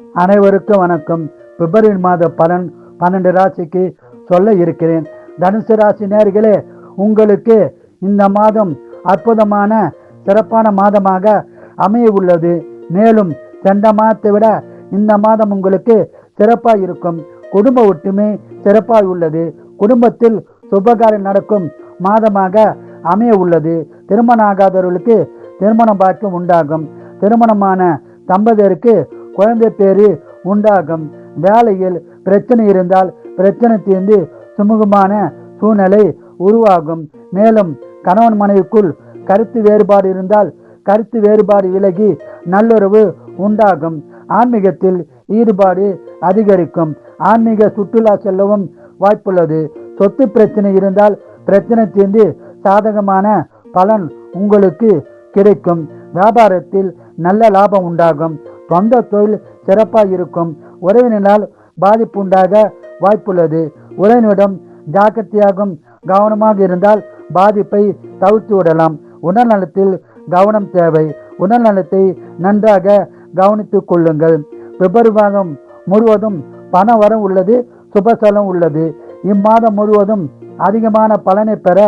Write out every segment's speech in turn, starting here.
அனைவருக்கும் வணக்கம். பிப்ரவரி மாத பலன் பன்னெண்டு ராசிக்கு சொல்ல இருக்கிறேன். தனுசு ராசி நேர்களே உங்களுக்கு இந்த மாதம் அற்புதமான சிறப்பான மாதமாக அமைய உள்ளது. மேலும் சென்ற மாதத்தை விட இந்த மாதம் உங்களுக்கு சிறப்பாக இருக்கும். குடும்ப ஒற்றுமை சிறப்பாக உள்ளது. குடும்பத்தில் சுபகாரியம் நடக்கும் மாதமாக அமைய உள்ளது. திருமணம் ஆகாதவர்களுக்கு திருமண பாக்கியம் உண்டாகும். திருமணமான தம்பதியருக்கு குழந்தை பேரு உண்டாகும். வேலையில் பிரச்சனை இருந்தால் பிரச்சனை தீர்ந்து சுமூகமான சூழ்நிலை உருவாகும். மேலும் கணவன் மனைவிக்குள் கருத்து வேறுபாடு இருந்தால் கருத்து வேறுபாடு விலகி நல்லுறவு உண்டாகும். ஆன்மீகத்தில் ஈடுபாடு அதிகரிக்கும். ஆன்மீக சுற்றுலா செல்லவும் வாய்ப்புள்ளது. சொத்து பிரச்சனை இருந்தால் பிரச்சனை தீர்ந்து சாதகமான பலன் உங்களுக்கு கிடைக்கும். வியாபாரத்தில் நல்ல லாபம் உண்டாகும். சொந்த தொழில் சிறப்பாக இருக்கும். உறவினரால் பாதிப்பு உண்டாக வாய்ப்புள்ளது. உறவினரிடம் ஜாக்கிரதையாகவும் கவனமாக இருந்தால் பாதிப்பை தவிர்த்து விடலாம். உடல்நலத்தில் கவனம் தேவை. உடல்நலத்தை நன்றாக கவனித்துக் கொள்ளுங்கள். பிப்ரவரி முழுவதும் பண வரம் உள்ளது சுபசலம் உள்ளது. இம்மாதம் முழுவதும் அதிகமான பலனை பெற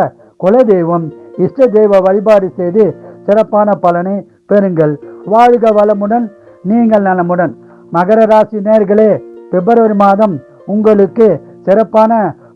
குலதெய்வம் இஷ்ட தெய்வ வழிபாடு செய்து சிறப்பான பலனை பெறுங்கள். வாழ்க வளமுடன் நீங்கள் நலமுடன். மகர ராசி நேர்களே பிப்ரவரி மாதம் உங்களுக்கு சிறப்பான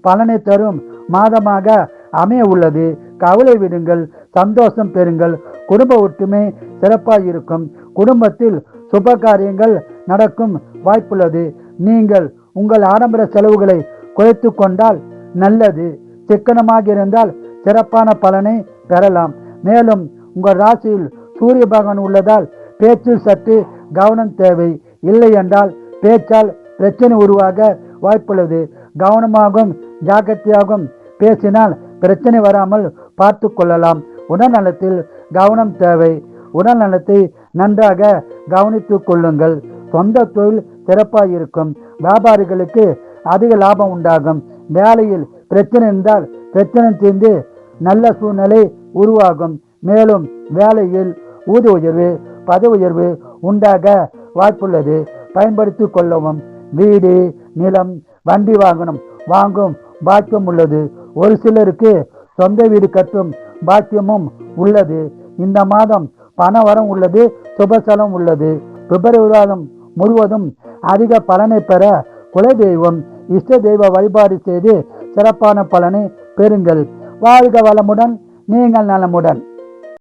பலனை தரும் மாதமாக அமைய உள்ளது. கவலை விடுங்கள் சந்தோஷம் பெறுங்கள். குடும்ப ஒற்றுமை சிறப்பாக இருக்கும். குடும்பத்தில் சுப காரியங்கள் நடக்கும் வாய்ப்புள்ளது. நீங்கள் உங்கள் ஆடம்பர செலவுகளை குறைத்து கொண்டால் நல்லது. சிக்கனமாக இருந்தால் சிறப்பான பலனை பெறலாம். மேலும் உங்கள் ராசியில் சூரிய பகவான் உள்ளதால் பேச்சில் சற்று கவனம் தேவை. இல்லை என்றால் பேச்சால் பிரச்சனை உருவாக வாய்ப்புள்ளது. கவனமாகவும் ஜாக்கிரதையாகவும் பேசினால் பிரச்சனை வராமல் பார்த்து கொள்ளலாம். உடல்நலத்தில் கவனம் தேவை. உடல்நலத்தை நன்றாக கவனித்துக் கொள்ளுங்கள். சொந்த தொழில் சிறப்பாக இருக்கும். வியாபாரிகளுக்கு அதிக லாபம் உண்டாகும். வேலையில் பிரச்சனை இருந்தால் பிரச்சனை தீர்ந்து நல்ல சூழ்நிலை உருவாகும். மேலும் வேலையில் ஊதிய உயர்வு பதவி உயர்வு உண்டாக வாய்ப்புள்ளது. பயன்படுத்தி கொள்ளவும். வீடு நிலம் வண்டி வாங்கணும். வாங்கும் பாக்கியம் உள்ளது. ஒரு சிலருக்கு சொந்த வீடு கட்டும் பாக்கியமும் உள்ளது. இந்த மாதம் பண வரம் உள்ளது சுபசலம் உள்ளது. பிப்ரவரி மாதம் முழுவதும் அதிக பலனை பெற குலதெய்வம் இஷ்ட தெய்வ வழிபாடு செய்து சிறப்பான பலனை பெறுங்கள். வாழ்க வளமுடன் நீங்கள் நலமுடன்.